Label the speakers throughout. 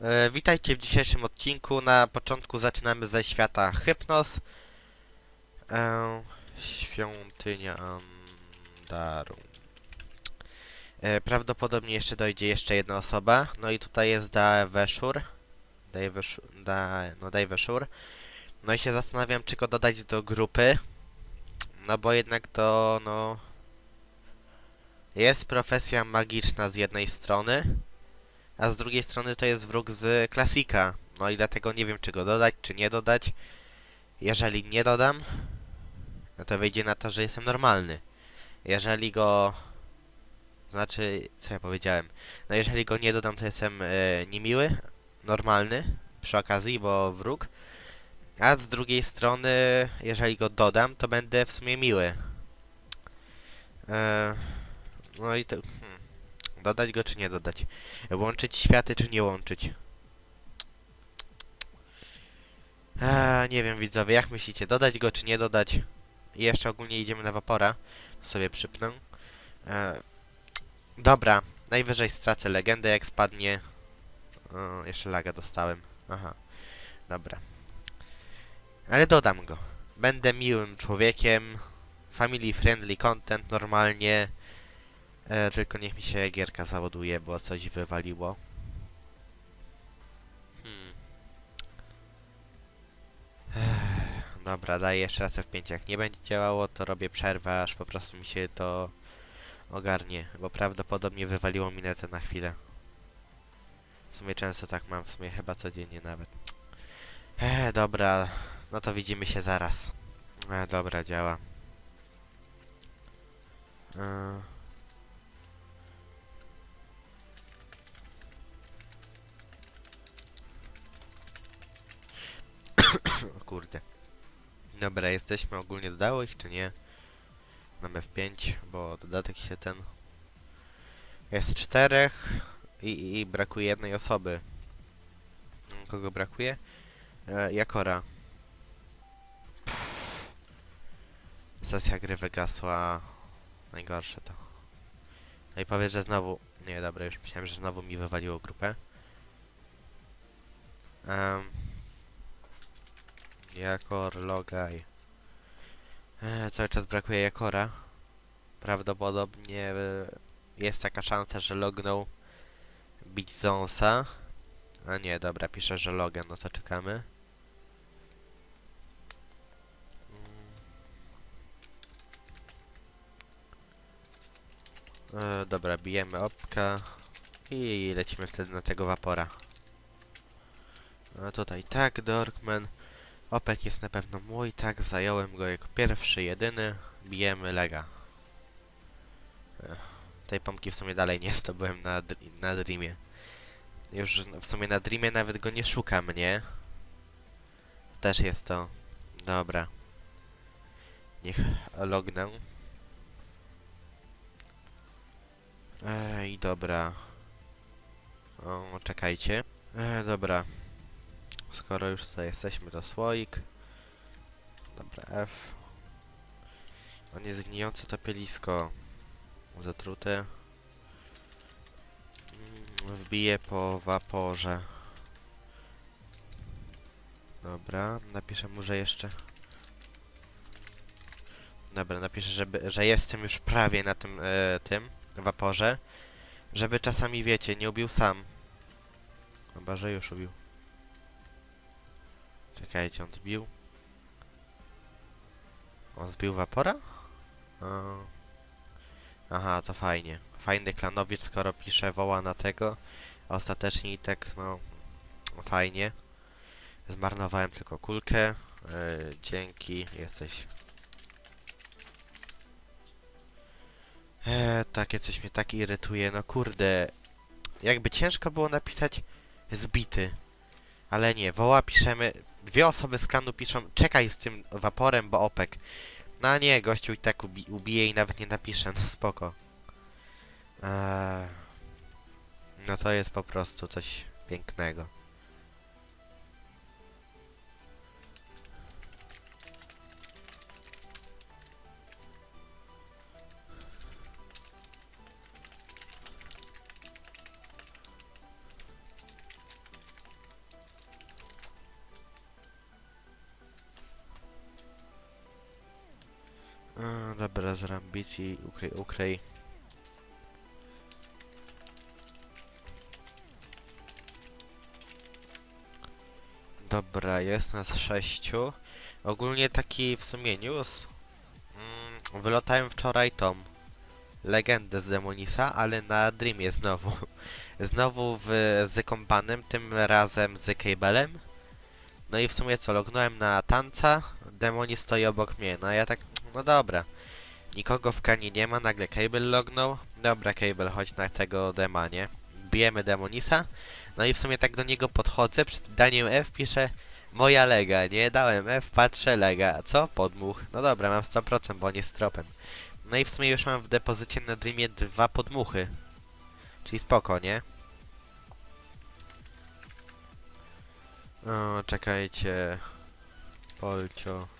Speaker 1: E, witajcie w dzisiejszym odcinku. Na początku zaczynamy ze świata Hypnos. E, świątynia Andaru. E, prawdopodobnie jeszcze dojdzie jeszcze jedna osoba. No i tutaj jest Daveshur. Daveshur. Da, no Daveshur. No i się zastanawiam, czy go dodać do grupy. No bo jednak to, no... Jest profesja magiczna z jednej strony, a z drugiej strony to jest wróg z klasika. No i dlatego nie wiem, czy go dodać, czy nie dodać. Jeżeli nie dodam, no to wyjdzie na to, że jestem normalny. Jeżeli go... Znaczy, co ja powiedziałem? No jeżeli go nie dodam, to jestem e, niemiły, normalny, przy okazji, bo wróg. A z drugiej strony, jeżeli go dodam, to będę w sumie miły. E, no i to... Dodać go czy nie dodać? Łączyć światy czy nie łączyć? Eee, nie wiem widzowie, jak myślicie? Dodać go czy nie dodać? I jeszcze ogólnie idziemy na Vapora. To sobie przypnę. Eee, dobra, najwyżej stracę legendę jak spadnie. O, jeszcze laga dostałem. Aha, dobra. Ale dodam go. Będę miłym człowiekiem. Family friendly content normalnie. E, tylko niech mi się gierka załaduje, bo coś wywaliło. Hmm. Ech, dobra, daję jeszcze raz F5. Jak nie będzie działało, to robię przerwę, aż po prostu mi się to ogarnie, bo prawdopodobnie wywaliło mi netę na chwilę. W sumie często tak mam, w sumie chyba codziennie nawet. Ech, dobra, no to widzimy się zaraz. E, dobra, działa. E, Dobra, jesteśmy. Ogólnie dodało ich, czy nie? Mam F5, bo dodatek się ten... Jest czterech i, i brakuje jednej osoby. Kogo brakuje? E, Jakora. Pff. Sesja gry wygasła. Najgorsze to. No i powiedz, że znowu... Nie, dobra, już myślałem, że znowu mi wywaliło grupę. Um, Jakor, logaj. E, cały czas brakuje Jakora. Prawdopodobnie e, jest taka szansa, że lognął bić Zonsa. A nie, dobra, pisze, że Logan, no to czekamy. Mm. E, dobra, bijemy opka i lecimy wtedy na tego wapora. A tutaj tak, Dorkman. Opek jest na pewno mój, tak, zająłem go jako pierwszy, jedyny. Bijemy Lega. Ech, tej pompki w sumie dalej nie zdobyłem na, na Dreamie. Już w sumie na Dreamie nawet go nie szuka mnie. Też jest to... Dobra. Niech lognę. Ej, dobra. O, czekajcie. E, dobra. Skoro już tutaj jesteśmy, to słoik. Dobra, F. On jest gnijące topielisko. Zatrute. Mm, Wbiję po waporze. Dobra, napiszę mu, że jeszcze... Dobra, napiszę, żeby, że jestem już prawie na tym, e, tym waporze. Żeby czasami, wiecie, nie ubił sam. Chyba, że już ubił. Czekajcie, on zbił. On zbił Wapora? Aha, to fajnie. Fajny klanowiec, skoro pisze woła na tego. Ostatecznie i tak, no... Fajnie. Zmarnowałem tylko kulkę. E, dzięki, jesteś... E, takie coś mnie tak irytuje, no kurde. Jakby ciężko było napisać zbity. Ale nie, woła piszemy dwie osoby z klanu piszą czekaj z tym waporem, bo opek. No nie, gościu i tak ubi ubije i nawet nie napisze, no spoko. Eee, no to jest po prostu coś pięknego. Zrambić i ukryj, ukryj. Dobra, jest nas sześciu. Ogólnie taki w sumie news. Mm, wylotałem wczoraj tą legendę z Demonisa, ale na Dreamie znowu. Znowu w, z kompanem, tym razem z Cabelem. No i w sumie co, lognąłem na tanca, Demonis stoi obok mnie. No ja tak, no dobra. Nikogo w kanie nie ma, nagle Cable lognął. Dobra, Cable, chodź na tego demanie. Bijemy Demonisa. No i w sumie tak do niego podchodzę, przed daniem F piszę moja lega, nie? Dałem F, patrzę, lega. Co? Podmuch. No dobra, mam 100%, bo on jest tropem. No i w sumie już mam w depozycie na Dreamie dwa podmuchy. Czyli spoko, nie? O, czekajcie. Polcio.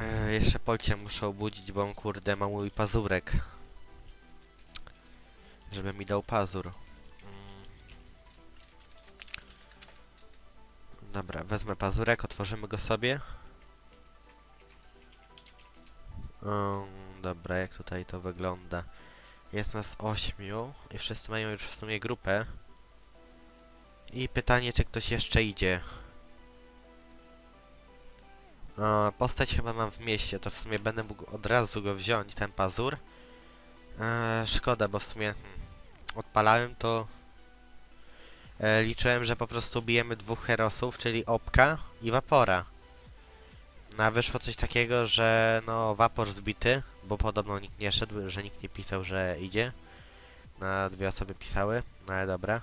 Speaker 1: E, jeszcze Polcie muszę obudzić, bo on kurde ma mój pazurek. Żeby mi dał pazur. Mm. Dobra, wezmę pazurek, otworzymy go sobie. Um, dobra, jak tutaj to wygląda? Jest nas ośmiu i wszyscy mają już w sumie grupę. I pytanie, czy ktoś jeszcze idzie. O, postać chyba mam w mieście, to w sumie będę mógł od razu go wziąć, ten pazur. Eee, szkoda, bo w sumie hmm, odpalałem to... E, liczyłem, że po prostu bijemy dwóch herosów, czyli Opka i Vapora. No a wyszło coś takiego, że no Vapor zbity, bo podobno nikt nie szedł, że nikt nie pisał, że idzie. Na dwie osoby pisały, no ale dobra.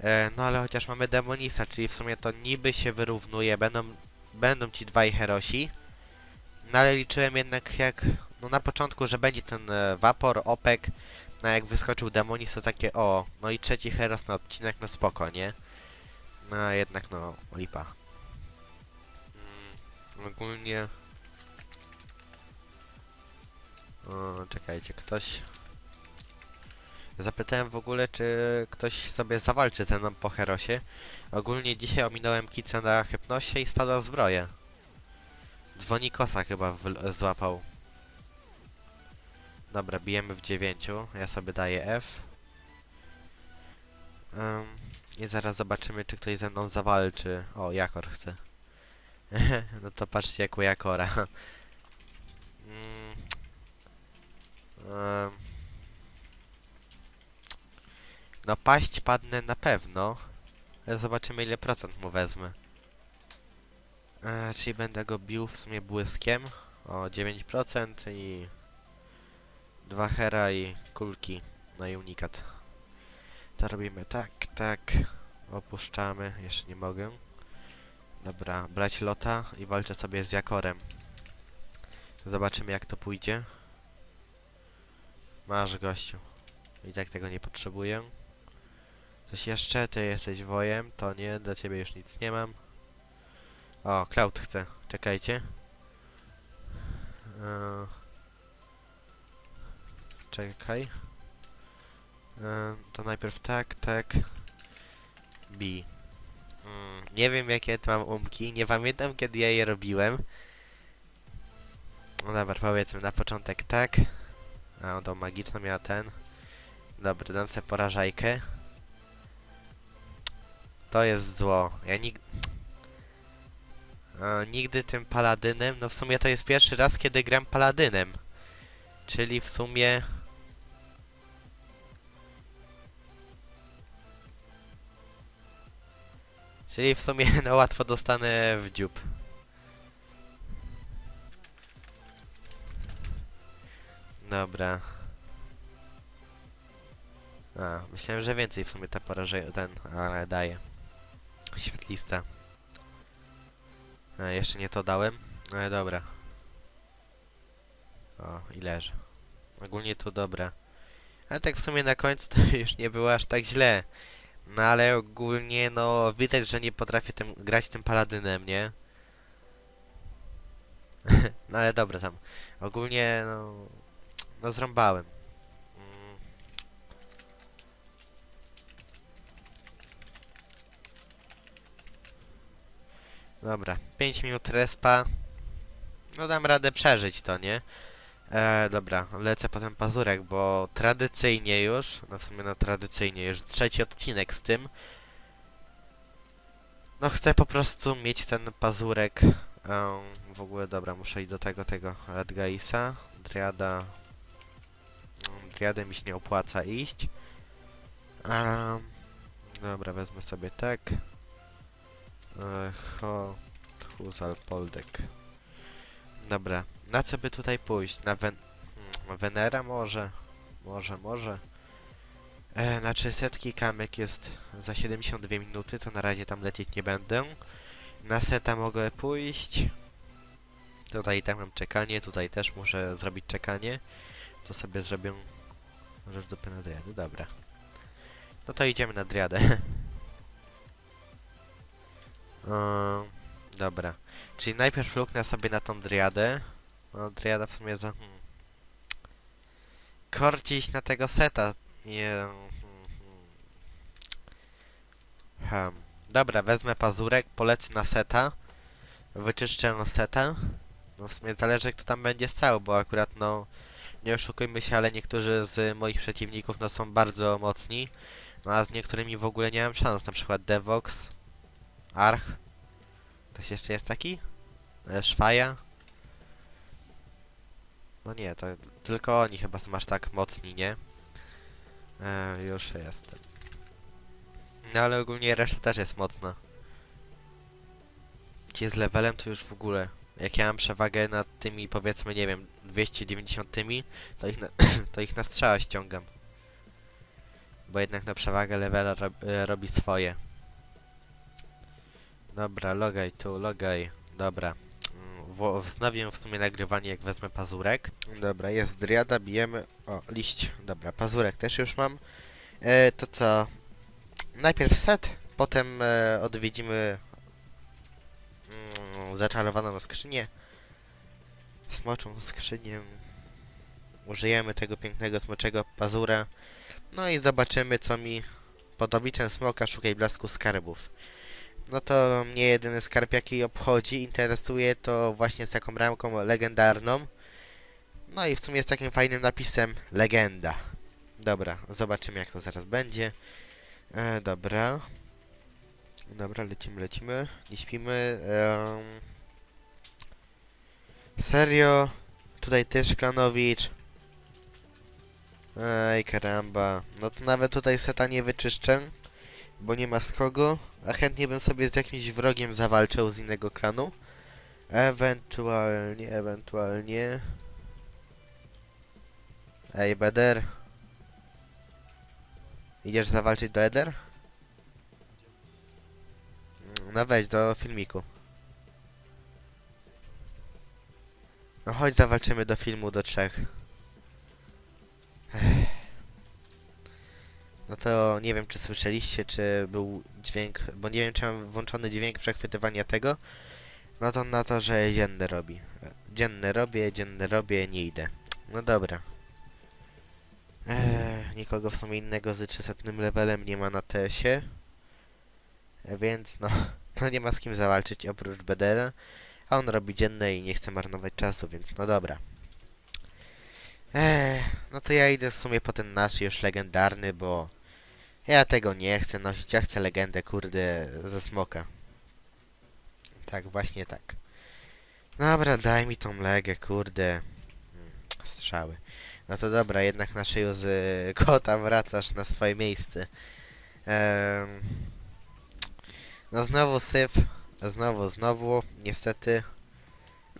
Speaker 1: E, no ale chociaż mamy Demonisa, czyli w sumie to niby się wyrównuje, będą, będą ci dwaj herosi. No ale liczyłem jednak jak, no na początku, że będzie ten e, Vapor, Opek, no jak wyskoczył Demonis to takie o, no i trzeci heros na odcinek, no spoko, nie? No a jednak no, lipa. Mm, ogólnie... O, czekajcie, ktoś... Zapytałem w ogóle, czy ktoś sobie zawalczy ze mną po herosie. Ogólnie dzisiaj ominąłem kicę na hypnosie i spadła zbroja. Dzwonikosa chyba złapał. Dobra, bijemy w dziewięciu. Ja sobie daję F. Ym, I zaraz zobaczymy, czy ktoś ze mną zawalczy. O, Jakor chce. no to patrzcie, jak u Jakora. Mm. Ym. No paść padnę na pewno. Zobaczymy ile procent mu wezmę. E, czyli będę go bił w sumie błyskiem. O 9% i... Dwa hera i kulki na unikat. To robimy tak, tak. Opuszczamy. Jeszcze nie mogę. Dobra, brać lota i walczę sobie z Jakorem. Zobaczymy jak to pójdzie. Masz gościu. I tak tego nie potrzebuję. Coś jeszcze? Ty jesteś wojem? To nie, dla ciebie już nic nie mam. O, Cloud chce. Czekajcie. Eee, czekaj. Eee, to najpierw tak, tak. B. Mm, nie wiem jakie tu mam umki, nie pamiętam kiedy ja je robiłem. No dobra, powiedzmy na początek tak. A, tą magiczną miała ten. Dobra, dam sobie porażajkę. To jest zło. Ja nig... E, nigdy tym paladynem... No w sumie to jest pierwszy raz, kiedy gram paladynem. Czyli w sumie... Czyli w sumie no łatwo dostanę w dziób. Dobra. A, myślałem, że więcej w sumie ta porażej ten, ale daje. Świetlista. A, jeszcze nie to dałem, ale dobra. O, i leży. Ogólnie to dobra. Ale tak w sumie na końcu to już nie było aż tak źle. No ale ogólnie, no widać, że nie potrafię tym, grać tym paladynem, nie? no ale dobra tam. Ogólnie, no... No zrąbałem. Dobra, 5 minut respa. No dam radę przeżyć to, nie? E, dobra, lecę potem pazurek, bo tradycyjnie już, no w sumie no tradycyjnie już trzeci odcinek z tym. No chcę po prostu mieć ten pazurek. em, w ogóle dobra, muszę iść do tego, tego Radgaisa. Driada. Driadę mi się nie opłaca iść. Em, dobra, wezmę sobie tak. Ho... Huzal Poldek. Dobra, na co by tutaj pójść? Na Wen... hmm, Venera może? Może, może. E, znaczy setki kamek jest za 72 minuty, to na razie tam lecieć nie będę. Na seta mogę pójść. Tutaj tak mam czekanie, tutaj też muszę zrobić czekanie. To sobie zrobię rzecz do Penadriady, dobra. No to idziemy na Driadę. Ehm, dobra. Czyli najpierw luknę sobie na tą Driadę. No, Driada w sumie za... Hmm. Korcić na tego seta. Nie... Hmm, hmm. Hmm. Dobra, wezmę pazurek, polecę na seta. Wyczyszczę seta. No w sumie zależy kto tam będzie stał, bo akurat no... Nie oszukujmy się, ale niektórzy z moich przeciwników no są bardzo mocni. No a z niektórymi w ogóle nie mam szans, na przykład Devox, Arch. Ktoś jeszcze jest taki? Szwaja? No nie, to tylko oni chyba są aż tak mocni, nie? E, już jestem. No ale ogólnie reszta też jest mocna. Ci z levelem to już w ogóle. Jak ja mam przewagę nad tymi powiedzmy, nie wiem, 290, to ich na, to ich na strzała ściągam. Bo jednak na przewagę levela rob, e, robi swoje. Dobra, logaj tu, logaj. Dobra. Mm, Wznowię w sumie nagrywanie jak wezmę pazurek. Dobra, jest driada, bijemy. O, liść. Dobra, pazurek też już mam. E, to co? Najpierw set, potem e, odwiedzimy mm, zaczarowaną skrzynię. Smoczą skrzynię. Użyjemy tego pięknego smoczego pazura. No i zobaczymy co mi pod smoka szukaj blasku skarbów. No to mnie jedyny skarb jaki obchodzi, interesuje to właśnie z taką ramką legendarną. No i w sumie z takim fajnym napisem legenda. Dobra, zobaczymy jak to zaraz będzie. E, dobra. Dobra, lecimy, lecimy. Nie śpimy. Serio? Tutaj też Klanowicz. Ej, karamba. No to nawet tutaj seta nie wyczyszczę, bo nie ma z kogo. A chętnie bym sobie z jakimś wrogiem zawalczył z innego klanu. Ewentualnie, ewentualnie... Ej, Beder. Idziesz zawalczyć do Eder? No wejdź do filmiku. No chodź zawalczymy do filmu do trzech. Ech. No to nie wiem czy słyszeliście, czy był dźwięk, bo nie wiem czy mam włączony dźwięk przechwytywania tego. No to na to, że dzienne robi. Dzienne robię, dzienne robię, nie idę. No dobra. Eee, nikogo w sumie innego z 300 levelem nie ma na TS-ie. Więc no, no nie ma z kim zawalczyć oprócz Bedera. A on robi dzienne i nie chce marnować czasu, więc no dobra. Eee, no to ja idę w sumie po ten nasz już legendarny, bo ja tego nie chcę nosić, ja chcę legendę, kurde, ze smoka. Tak, właśnie tak. Dobra, daj mi tą legę, kurde. Mm, Strzały. No to dobra, jednak na szyju z kota wracasz na swoje miejsce. Em, no znowu syf. Znowu, znowu, niestety.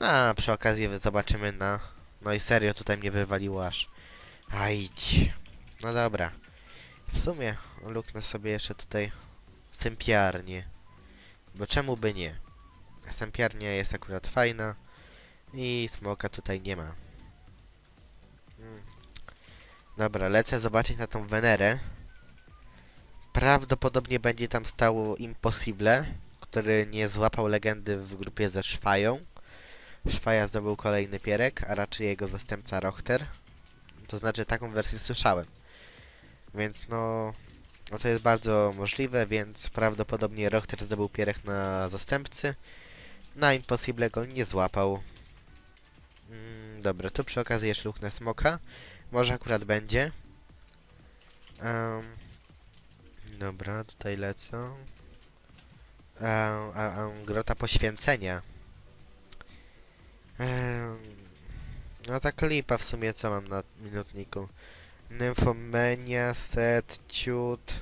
Speaker 1: No, a przy okazji zobaczymy na... No i serio, tutaj mnie wywaliło aż. Ajdź. No dobra. W sumie luknę sobie jeszcze tutaj sępiarnię. Bo czemu by nie? Sępiarnia jest akurat fajna. I smoka tutaj nie ma. Mm. Dobra, lecę zobaczyć na tą Wenerę. Prawdopodobnie będzie tam stało Impossible, który nie złapał legendy w grupie ze Szwają. Szwaja zdobył kolejny pierek, a raczej jego zastępca Rochter. To znaczy taką wersję słyszałem. Więc no, no to jest bardzo możliwe, więc prawdopodobnie Rochter zdobył pierek na zastępcy. Na Impossible go nie złapał. Mm, dobra, tu przy okazji jeszcze luknę smoka. Może akurat będzie. Em, dobra, tutaj lecą. A, grota poświęcenia. Em, no ta klipa w sumie co mam na minutniku? Nymphomania, set, ciut.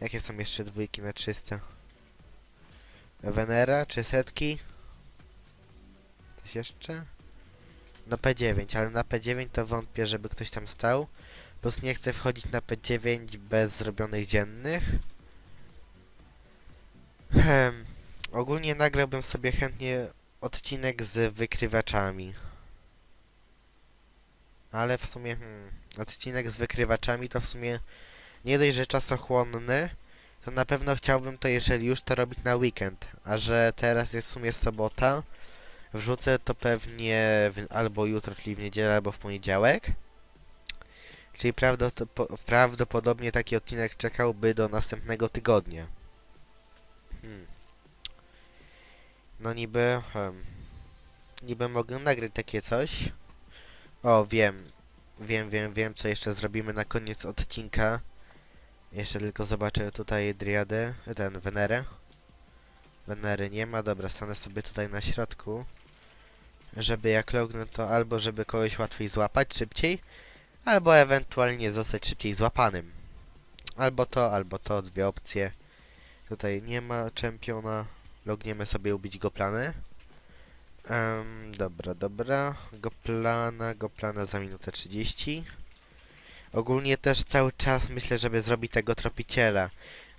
Speaker 1: Jakie są jeszcze dwójki na 300? Venera czy setki? Coś jeszcze? Na P9, ale na P9 to wątpię, żeby ktoś tam stał. Plus nie chcę wchodzić na P9 bez zrobionych dziennych. Hem. Ogólnie nagrałbym sobie chętnie odcinek z wykrywaczami. Ale w sumie, hmm, odcinek z wykrywaczami to w sumie nie dość, że czasochłonny, to na pewno chciałbym to, jeżeli już, to robić na weekend. A że teraz jest w sumie sobota, wrzucę to pewnie w, albo jutro, czyli w niedzielę, albo w poniedziałek. Czyli prawdopo- prawdopodobnie taki odcinek czekałby do następnego tygodnia. Hmm. No niby... Hmm, niby mogę nagrać takie coś. O, wiem. Wiem, wiem, wiem, co jeszcze zrobimy na koniec odcinka. Jeszcze tylko zobaczę tutaj Driadę, ten Wenerę. Wenery nie ma, dobra, stanę sobie tutaj na środku. Żeby jak lognę to albo żeby kogoś łatwiej złapać szybciej, albo ewentualnie zostać szybciej złapanym. Albo to, albo to, dwie opcje. Tutaj nie ma czempiona, logniemy sobie ubić go plany. Em, dobra, dobra, go plana, go plana za minutę 30. Ogólnie też cały czas myślę, żeby zrobić tego tropiciela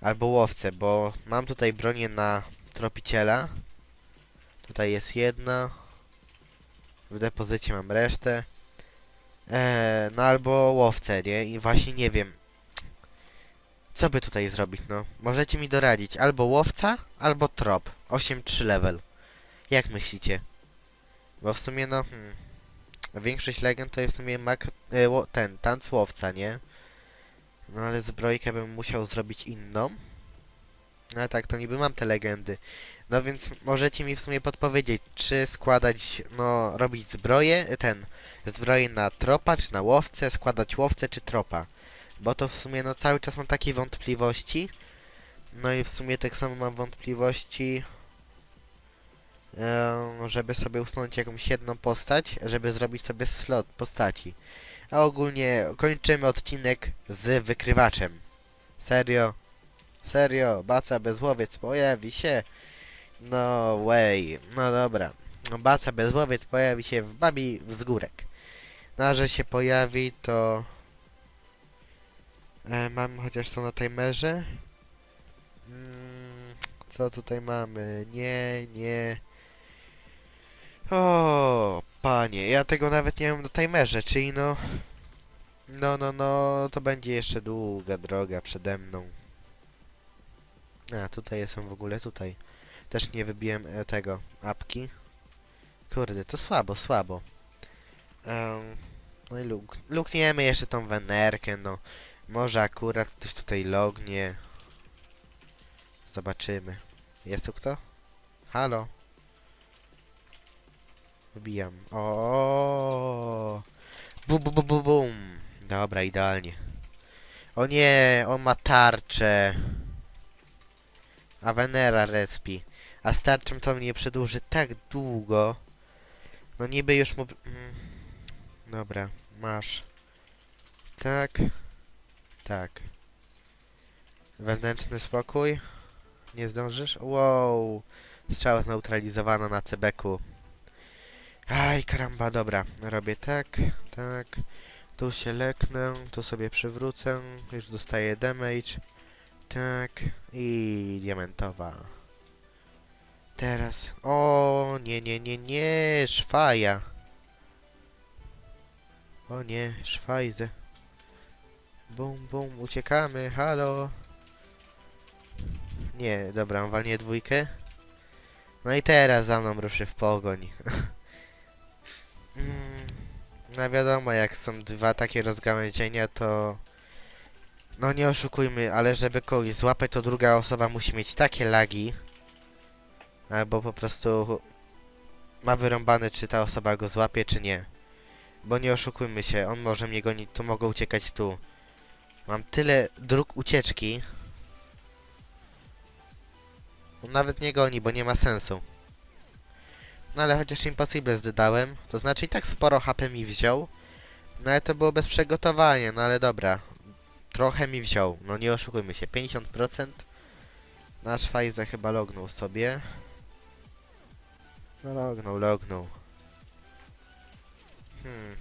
Speaker 1: albo łowcę, bo mam tutaj bronię na tropiciela. Tutaj jest jedna. W depozycie mam resztę. Eee, no albo łowcę, nie? I właśnie nie wiem. Co by tutaj zrobić, no? Możecie mi doradzić. Albo łowca, albo trop. 8-3 level. Jak myślicie? Bo w sumie, no... Hmm, większość legend to jest w sumie mak e, ten, tanc łowca, nie? No ale zbrojkę bym musiał zrobić inną. No ale tak, to niby mam te legendy. No więc możecie mi w sumie podpowiedzieć, czy składać, no, robić zbroję, e, ten, zbroję na tropa, czy na łowcę, składać łowcę, czy tropa. Bo to w sumie, no, cały czas mam takie wątpliwości. No i w sumie tak samo mam wątpliwości, żeby sobie usunąć jakąś jedną postać, żeby zrobić sobie slot postaci. A ogólnie kończymy odcinek z wykrywaczem. Serio? Serio? Baca bezłowiec pojawi się? No way. No dobra. Baca bezłowiec pojawi się w Babi Wzgórek. No a że się pojawi, to... E, mam chociaż to na timerze. Mm, co tutaj mamy? Nie, nie... O, panie, ja tego nawet nie mam na timerze, czyli no... No, no, no, to będzie jeszcze długa droga przede mną. A, tutaj jestem w ogóle, tutaj. Też nie wybiłem e, tego, apki. Kurde, to słabo, słabo. Em, no i luk lukniemy jeszcze tą wenerkę, no. Może akurat ktoś tutaj lognie. Zobaczymy. Jest tu kto? Halo? Wbijam. O. Bu, bu, bu, bu, bum. Dobra, idealnie. O nie, on ma tarczę. A Venera respi. A z to mnie przedłuży tak długo. No niby już mu... Mm. Dobra, masz. Tak. Tak. Wewnętrzny spokój. Nie zdążysz? Wow. Strzała zneutralizowana na cebeku. Aj, karamba, dobra. Robię tak, tak. Tu się leknę, tu sobie przywrócę. Już dostaję damage. Tak. I diamentowa. Teraz. O, nie, nie, nie, nie. Szwaja. O nie, szwajzę. Bum, bum, uciekamy, halo. Nie, dobra, walnie dwójkę. No i teraz za mną ruszy w pogoń. No wiadomo, jak są dwa takie rozgałęzienia, to... No nie oszukujmy, ale żeby kogoś złapać, to druga osoba musi mieć takie lagi, Albo po prostu ma wyrąbane, czy ta osoba go złapie, czy nie. Bo nie oszukujmy się, on może mnie gonić, tu mogę uciekać tu. Mam tyle dróg ucieczki. On nawet nie goni, bo nie ma sensu. No ale chociaż Impossible zdydałem, to znaczy i tak sporo HP mi wziął. No ale to było bez przygotowania, no ale dobra. Trochę mi wziął, no nie oszukujmy się, 50%. Nasz Fajza chyba lognął sobie. No lognął, lognął. Hmm.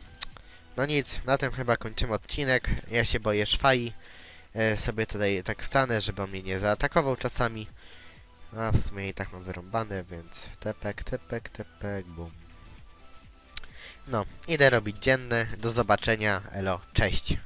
Speaker 1: No nic, na tym chyba kończymy odcinek. Ja się boję szwai. E, sobie tutaj tak stanę, żeby on mnie nie zaatakował czasami. A w sumie i tak mam wyrąbane, więc tepek, tepek, tepek, bum. No, idę robić dzienne. Do zobaczenia. Elo, cześć.